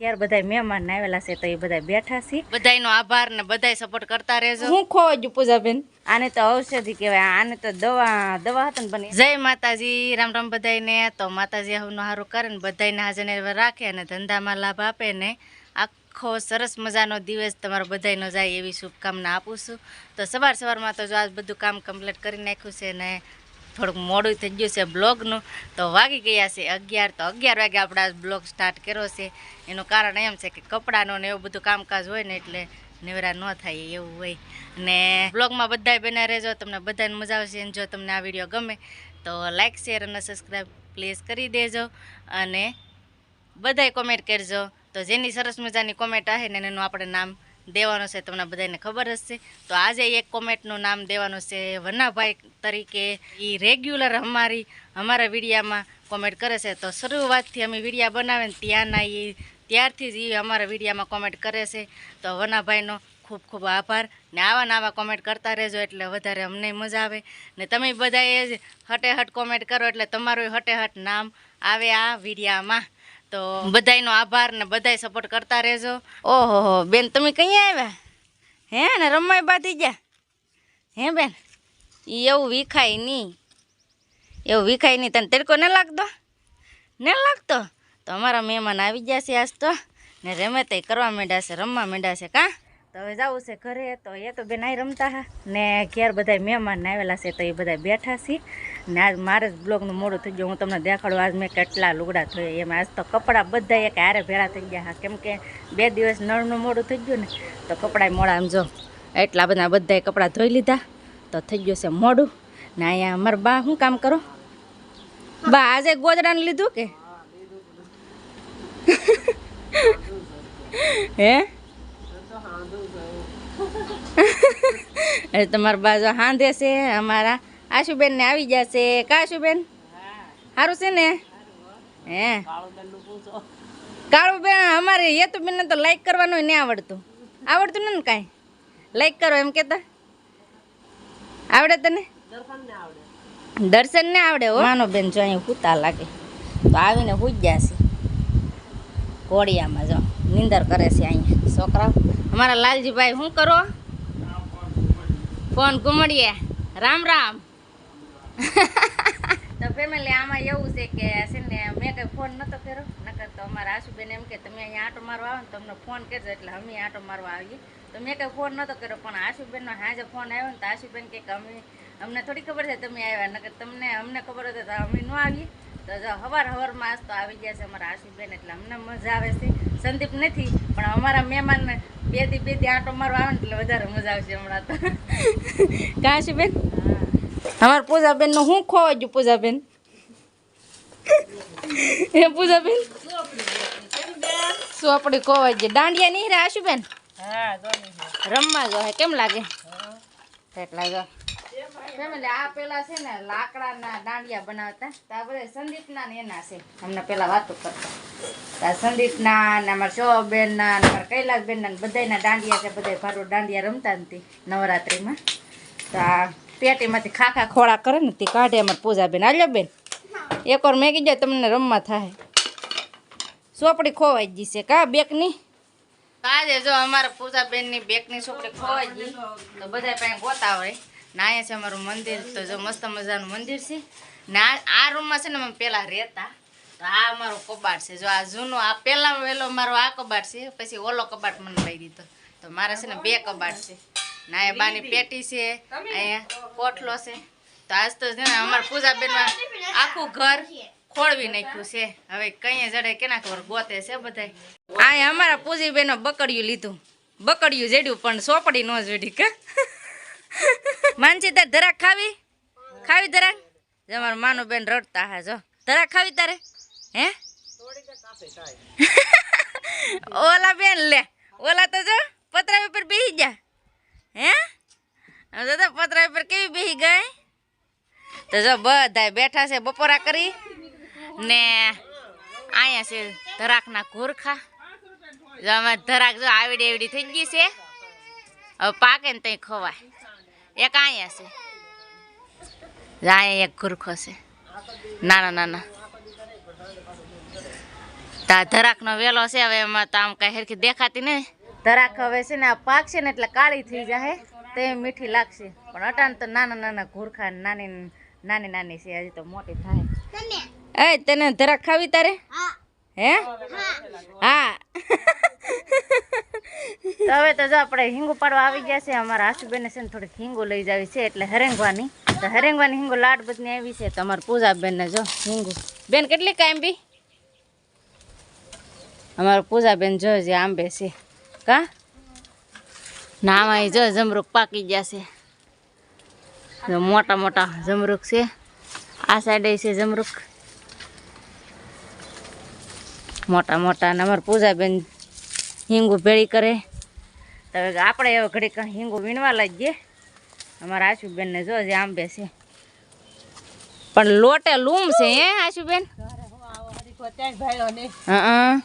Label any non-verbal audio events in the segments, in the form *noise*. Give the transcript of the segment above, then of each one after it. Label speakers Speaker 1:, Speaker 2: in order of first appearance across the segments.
Speaker 1: ક્યારે બધા મહેમાન આવેલા છે તો એ બધા બેઠા છે. બધાયનો આભાર ને બધાય સપોર્ટ કરતા રહેજો. હું ખોવાઈ ગયું પૂજાબેન? આને તો ઔષધિ કહેવાય આને તો દવા દવા હતા ને બની. જય માતાજી રામ રામ બધાયને. તો માતાજી આવું સારું કરે ને બધાયને હાજર રાખે અને ધંધામાં લાભ આપે ને આખો સરસ મજાનો દિવસ તમારો બધાયનો જાય એવી શુભકામના આપું છું. તો સવાર સવારમાં તો જો આજ બધું કામ કમ્પ્લીટ કરી નાખ્યું છે ને થોડુંક મોડું થઈ ગયું છે બ્લોગનું. તો વાગી ગયા છે અગિયાર. તો અગિયાર વાગે આપણે બ્લોગ સ્ટાર્ટ કર્યો છે. એનું કારણ એમ છે કે કપડાનું ને એવું બધું કામકાજ હોય ને એટલે નેવરા ન થાય એવું હોય. ને બ્લોગમાં બધાય બના રહેજો. તમને બધાને મજા આવશે અને જો તમને આ વીડિયો ગમે તો લાઇક શેર અને સબસ્ક્રાઈબ પ્લીઝ કરી દેજો. અને બધાય કોમેન્ટ કરજો. તો જેની સરસ મજાની કોમેન્ટ આવે ને એનું આપણે નામ દેવાનું છે, તમને બધાને ખબર હશે. તો આજે એક કોમેન્ટનું નામ દેવાનું છે, વનાભાઈ તરીકે. એ રેગ્યુલર અમારી, અમારા વિડીયામાં કોમેન્ટ કરે છે. તો શરૂઆતથી અમે વિડીયા બનાવે ને ત્યાંના એ ત્યારથી જ એ અમારા વિડીયામાં કોમેન્ટ કરે છે. તો વનાભાઈનો ખૂબ ખૂબ આભાર. ને આવા આવા કોમેન્ટ કરતા રહેજો, એટલે વધારે અમને મજા આવે. ને તમે બધા એ જ હટેહટ કોમેન્ટ કરો, એટલે તમારું હટેહટ નામ આવે આ વિડીયામાં. તો બધાયનો આભાર ને બધાય સપોર્ટ કરતા રહેજો. ઓહો બેન, તમે કઈ આવ્યા? હે ને રમાય બાંધી ગયા? હે, બેન? એવું વિખાય નહીં. એવું વિખાય નહીં. તને તડકો ન લાગતો? ન લાગતો? તો અમારા મહેમાન આવી ગયા છે આજ તો. ને રમે તે કરવા માંડ્યા છે, રમવા માંડ્યા છે, કાં? તો હવે જવું છે ઘરે, તો એ તો બેન અહીં રમતા હા. ને ઘેર બધા મહેમાન આવેલા છે, તો એ બધા બેઠા છે. ને આજ મારે જ બ્લોગનું મોડું થઈ ગયું. હું તમને દેખાડું, આજ મેં કેટલા લુગડા થયા એમાં આજ તો કપડાં બધા એક હારે ભેળા થઈ ગયા હા. કેમ કે બે દિવસ નળનું મોડું થઈ ગયું ને, તો કપડાં મોડા આમ જો એટલા બધા બધાએ કપડાં ધોઈ લીધા. તો થઈ ગયું છે મોડું. ને અહીંયા અમારા બા શું કામ કરો? બા, આજે ગોદડાને લીધું કે? હે? *laughs* એટલે તમારા બાજુ હાંધે છે, અમારા આશુબેન ને આવી જશે કા આશુબેન? સારું છે ને? હે? કાળું બેન અમારે હેતુબેન ને તો લાઈક કરવાનું નહીં આવડતું. આવડતું ને કાંઈ? લાઈક કરો એમ કેતા આવડે તને? દર્શન ને આવડે હો. માનો બેન, જો અહીં હુતા લાગે. તો આવીને ગયા છે. ઘોડિયામાં જો, નિંદર કરે છે અહીંયા. છોકરાઓ અમારા લાલજીભાઈ શું કરો? ફોન ઘુમડીએ. રામ રામ. તો ફેમિલી આમાં એવું છે કે છે ને, મેં કંઈ ફોન નહોતો કર્યો. નકર તો અમારા આશુબેન એમ કે, તમે અહીંયા આંટો મારવા આવો ને તો અમને ફોન કરજો. એટલે અમે આંટો મારવા આવીએ. તો મેં કંઈ ફોન નહોતો કર્યો, પણ આશુબેનનો હાજે ફોન આવ્યો ને તો આશુબેન કે અમે અમને થોડી ખબર છે તમે આવ્યા. નકર તમને અમને ખબર હતી તો અમે ન આવીએ. તો જો હવાર હવારમાં આજ તો આવી ગયા છે અમારા આશુબેન, એટલે અમને મજા આવે છે. સંદીપ નથી પણ અમારા મહેમાન બે દી બે દી આંટો મારવા આવે ને એટલે વધારે મજા આવશે હમણાં તો. કાશી બેન અમારા પૂજાબેનનું શું ખોવા ગયું પૂજાબેન? એ પૂજાબેન? શું આપણે ખોવાઈ ગઈ. દાંડિયા નહીં રે આશુબેન? રમવા જો કેમ લાગે? એટલા જો. ફેમિલી આ પેલા છે ને લાકડાના દાંડિયા બનાવતા તા બધા સંદીપના ને એના છે. હમણાં પેલા વાતો કરતા. સંદીપના ને અમારા શોભબેનના ને અમારા કૈલાસબેનના બધાના દાંડિયા છે બધા ભારો દાંડિયા રમતા નથી નવરાત્રિમાં. તો પેટીમાંથી ખાખા ખોળા કરે ને તે કાઢે અમારે પૂજાબેન. આલ્યો બેન? એક વાર મેં જાય તમને રમવા થાય. ચોપડી ખોવાઈ ગઈ છે કા બેકની? આજે જો અમારા પૂજાબેનની બેકની ચોપડી ખોવાઈ ગઈ. તો બધા પાસે ગોતા હોય. ને અહીંયા છે અમારું મંદિર. તો જો મસ્ત મજાનું મંદિર છે. ને આ આ રૂમમાં છે ને અમે પહેલાં રહેતા. તો આ મારો કબાટ છે. જો આ જૂનો આ પહેલાં વહેલો મારો આ કબાટ છે. પછી ઓલો કબાટ મને લઈ દીધો તો મારે છે ને બે કબાટ છે. ના એ બાની પેટી છે અહીંયા કોટલો છે. તો આજ તો છે ને અમારા પૂજાબેનમાં આખું ઘર ખોળવી નાખ્યું છે. હવે કઈ જડે કેના ખબર ગોતે છે બધાય. આ અમારા પૂજીબેનો બકડ્યું લીધું. બકડ્યું જેડ્યું પણ સોપડી ન જોડી કે? માનસી તાર ધરાક ખાવી? ખાવી ધરાક? જો અમારા માનું બેન રડતા હા જો. ધરાક ખાવી તારે? હે? ઓલા બેન લે ઓલા તો જો પતરા ઉપર બેસી ગયા. હે? આમ તો જો પતરા ઉપર કેવી બેસી ગઈ? તો જો બધા બેઠા છે બપોરા કરી ને અહીંયા છે ધરાકના ઘોરખા. જો અમે ધરાક જો આવડી એવડી થઈ ગઈ છે. હવે પાકે ને ત્યાં ખવાય. એક અહીંયા છે. અહીંયા એક ઘુરખો છે. નાના નાના. તા ધરાકનો વેલો છે હવે એમાં તો આમ કઈ હરખી દેખાતી નહીં. ધરાક હવે છે ને આ પાક છે ને એટલે કાળી થઈ જાય તે મીઠી લાગશે. પણ અટાણ તો નાના નાના ઘોરખા નાની નાની નાની છે હજી તો મોટી થાય. એ તને ધરાક ખાવી તારે? હે. હા? તો હવે તો જો આપણે હિંગુ પાડવા આવી ગયા છે અમારા આશુબેન છે ને થોડીક હિંગુ લઈ જાવી છે એટલે હરેંગવાની. તો હરેંગવાની હિંગુ લાડ બધી આવી છે તમારા અમારા પૂજાબેન ને જો હિંગુ. બેન કેટલી કાયમ બી? અમારા પૂજાબેન જો જે આંબે છે. કા? નામાં જો જમરૂક પાકી ગયા છે. મોટા મોટા જમરૂક છે. આ સાઈડે છે જમરૂક. મોટા મોટા અને અમારા પૂજાબેન હિંગુ ભેળી કરે. તો આપણે એવો ઘડીક હિંગુ વીણવા લાગીએ. અમારા આશુબેનને જો જે આંબે છે. પણ લોટે લૂમ છે હે આશુબેન? હા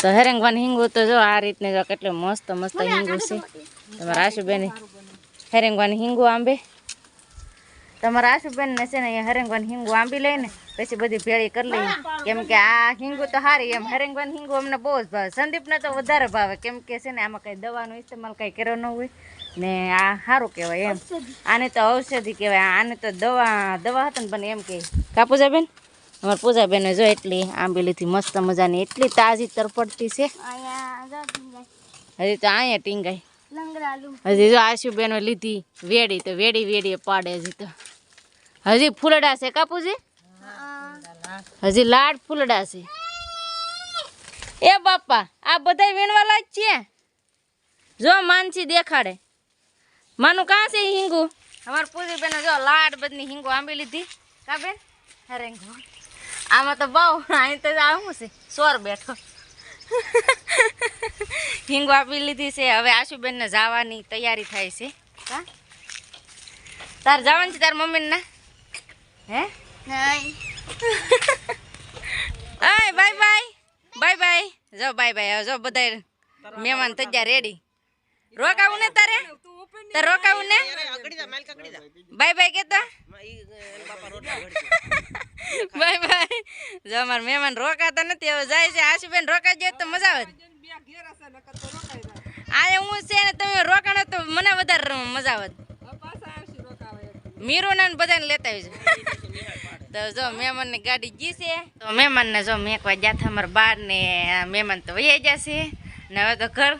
Speaker 1: તો હેરંગવાન હિંગુ તો જો આ રીતને જો કેટલું મસ્ત મસ્ત હિંગુ છે. તમારા. આશુબેન હેરંગવાન હિંગુ આંબે. તમારા આશુબેન ને છે ને અહીંયા હરેંગવાન હિંગુ આંબી લઈને પછી બધી ભેળી કરી લઈએ. કેમ કે આ હિંગુ તો સારી એમ હરેંગવાન હિંગુ અમને બહુ જ ભાવે. સંદીપને તો વધારે ભાવે. કેમ કે છે ને આમાં કઈ દવાનો ઇસ્તેમાલ કઈ કર્યો ન હોય. ને આ સારું કહેવાય એમ. આને તો ઔષધિ કહેવાય. આને તો દવા દવા હતા ને પણ એમ કે. કા પૂજાબેન અમારા પૂજાબેને જો એટલી આંબેલીથી મસ્ત મજાની એટલી તાજી તરપડતી છે. હજી તો અહીંયા ટીંગાઈ. હજી જો આશુબેનો લીધી વેડી, તો વેડી વેડી પાડે હજી તો. હજી ફૂલડા છે કાપુજી હજી લાડ ફૂલડા છે. એ બાપા, આ બધા વીણવાલા જ છે જો માનસી દેખાડે. માનું કાં છે હિંગુ? અમારે પૂજી બેન જો લાડ બધી હિંગુ આંબી લીધી. કા હિંગુ આમાં તો બહુ અહીં તો આવું છે? સોર બેઠો. હિંગુ આપી લીધી છે. હવે આશુબેનને જવાની તૈયારી થાય છે. હા? તાર જવાનું છે તાર મમ્મીને? ના હે આય બાય બાય બાય બાય જો બાય બાય જો બધા મહેમાન થઈ ગયા રેડી રોકાવું ને તારે? તારે રોકાવું ને? બાય બાય કેતો બાય બાય. જો અમાર મહેમાન રોકાતા નથી હવે જાય છે આશુબેન રોકાઈ જાય તો મજા આવે. આ હું છે ને તમે રોકાણો તો મને વધારે મજા આવે. મીરુને ને બધાને લેતા આવજો તો જો મહેમાનની ગાડી ગઈ છે. તો મહેમાનને જો મેકવા ગયા હતા અમારા બાર ને મહેમાન તો વહી જશે ને હવે તો ઘર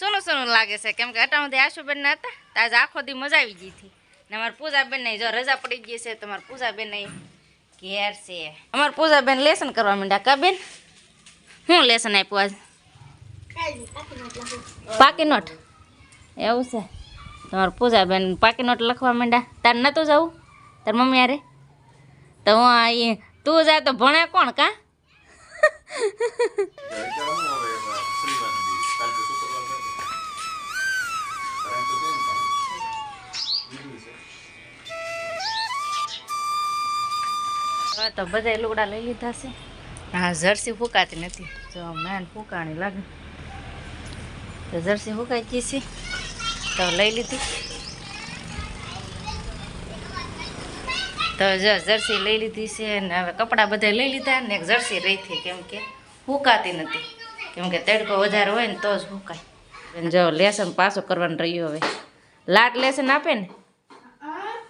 Speaker 1: સોનું સોનું લાગે છે. કેમ કે અટાણુંથી આશુબેન હતા. તો આજે આખો દી મજા આવી ગઈ હતી. ને અમારે પૂજાબેન ને જો રજા પડી ગઈ છે, તો અમારે પૂજાબેન ને ઘેર છે. અમારે પૂજાબેન લેસન કરવા માંડ્યા. કા બેન? શું લેસન આપ્યું આજ? પાકી નોટ. એવું છે. તમારે પૂજાબેન પાકી નોટ લખવા માંડ્યા. તાર નતું જવું? તાર મમ્મી અરે તો હું તું જાય તો ભણે કોણ કા? હવે તો બધા લુગડા લઈ લીધા છે. હા જર્સી ફૂંકાતી નથી. જો મેન ફૂકાણી લાગે. તો જર્સી ફૂકાઈ ગઈ છે. તો લઈ લીધી. તો જો જર્સી લઈ લીધી છે ને હવે કપડાં બધા લઈ લીધા ને એક જર્સી રહી હતી કેમ કે ફૂકાતી નથી. કેમ કે તડકો વધારે હોય ને તો જ ફૂંકાય અને જો લેસન પાછો કરવાનું રહ્યું હવે. લાટ લેસન આપે ને?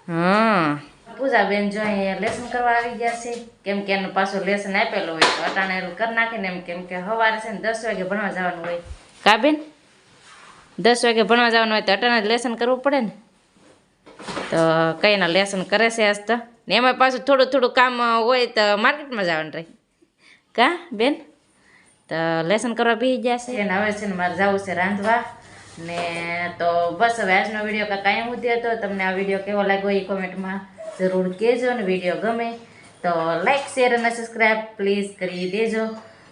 Speaker 1: હા. પૂજાબેન જો અહીંયા લેસન કરવા આવી ગયા છે. કેમ કે એનું પાછું લેસન આપેલું હોય તો અટાણે એનું કરી નાખીને એમ કેમ કે સવારે છે ને દસ વાગે ભણવા જવાનું હોય. કા બેન? દસ વાગે ભણવા જવાનું હોય તો અટાણે લેસન કરવું પડે ને? તો કઈના લેસન કરે છે આજ તો? ને એમાં પાછું થોડું થોડું કામ હોય તો માર્કેટમાં જવાનું રહે. કા બેન? તો લેસન કરવા બી ગયા છે. અને હવે છે ને મારે જવું છે રાંધવા. ને તો બસ હવે આજનો વીડિયો કાંઈ કાંઈ સુધી હતો. તમને આ વીડિયો કેવો લાગ્યો એ કોમેન્ટમાં જરૂર કહેજો અને વીડિયો ગમે તો લાઈક શેર અને સબસ્ક્રાઈબ પ્લીઝ કરી દેજો.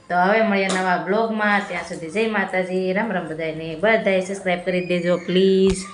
Speaker 1: તો હવે મળીએ નવા બ્લોગમાં ત્યાં સુધી જય માતાજી. રામ રામ બધાને બધાએ સબસ્ક્રાઈબ કરી દેજો પ્લીઝ